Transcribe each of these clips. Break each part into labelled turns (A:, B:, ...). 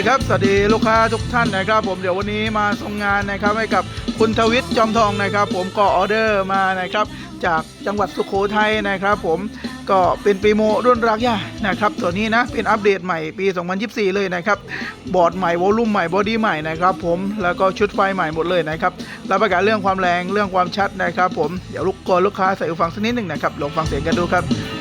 A: ดีครับ สวัสดีลูกค้าทุกท่านนะครับ ผมเดี๋ยววันนี้มาส่งงานนะครับให้กับคุณทวิทย์จอมทองนะครับ ผมก็ออเดอร์มานะครับ จากจังหวัดสุโขทัยนะครับ ผมก็เป็นปีโมรุ่นรักย่านะครับตัวนี้นะเป็นอัปเดตใหม่ปี 2024 เลยนะครับ บอร์ดใหม่วอลลุ่มใหม่บอดี้ใหม่นะครับ ผมแล้วก็ชุดไฟใหม่หมดเลยนะครับรับประกันเรื่องความแรงเรื่องความชัดนะครับ ผมเดี๋ยวลูกกอลูกค้าใส่หูฟังสักนิดหนึ่งนะครับลองฟังเสียงกันดูครับ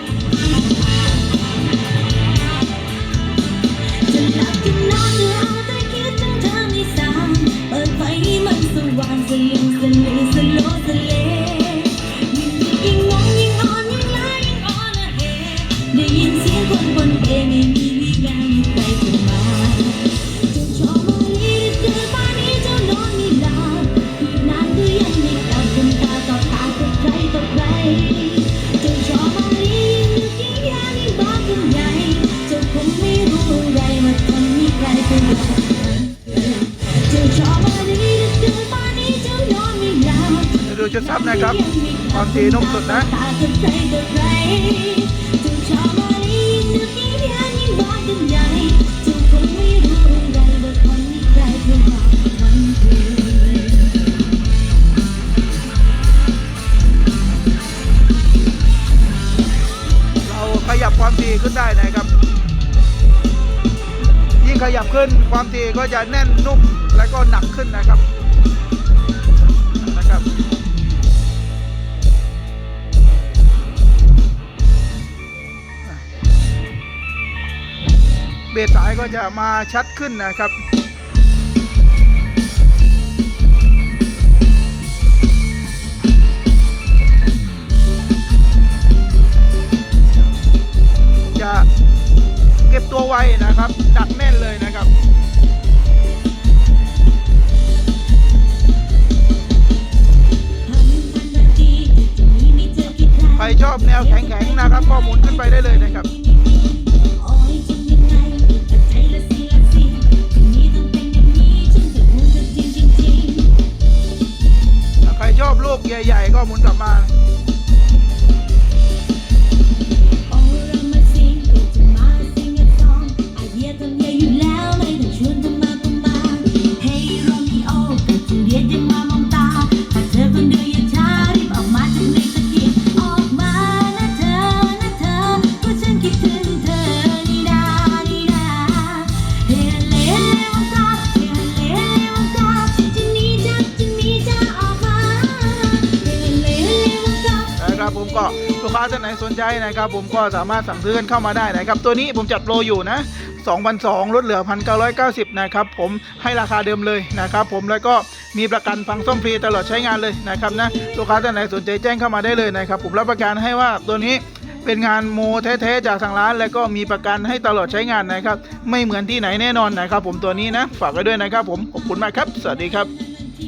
B: ได้ยินเสียงคนบนเอไม่มีวี่แววมีใครเข้ามาเจ้าชอมาลีเดือป่านนี้เจ้านอนไม่หลับอีกนานก็ยังไม่กลับจนตาต่อตากับใครต่อใครเจ้าชอมาลียิ่งดึกยิ่งยาวยิ่งบ้าขึ้นใหญ่เจ้าคงไม่รู้อะไรมาทำให้ใครเป็นแบบนั้นเจ้าชอมาลีดึกๆป่านนี้เจ้านอนไม่หลับ
A: ดี๋ยวดูชุดซับนะครับ ความสีนุ่มสุดนะ
B: ตากับใครต่อใคร เราทำให้ใครเป็นแบบนั้น
A: เราขยับความถี่ขึ้นได้นะครับ ยิ่งขยับขึ้นความถี่ก็จะแน่นนุ่มและก็หนักขึ้นนะครับนะครับ สสายก็จะมาชัดขึ้นนะครับจะเก็บตัวไวนะครับ ดักแน่นเลยนะครับใครชอบแนวแข็งๆนะครับก็หมุนขึ้นไปได้เลย ผมก็ลูกค้าท่านไหนสนใจนะครับ ผมก็สามารถสั่งซื้อกันเข้ามาได้นะครับ ตัวนี้ผมจัดโปรอยู่นะ2,200ลดเหลือ 1,990 นะครับ ผมให้ราคาเดิมเลยนะครับ ผมแล้วก็มีประกันฟังซ่อมฟรีตลอดใช้งานเลยนะครับนะลูกค้าท่านไหนสนใจแจ้งเข้ามาได้เลยนะครับ ผมรับประกันให้ว่าตัวนี้เป็นงานโมแท้ๆจากทางร้าน แล้วก็มีประกันให้ตลอดใช้งานนะครับ ไม่เหมือนที่ไหนแน่นอนนะครับ ผมตัวนี้นะ ฝากไว้ด้วยนะครับ ผมขอบคุณมากครับ สวัสดีครับ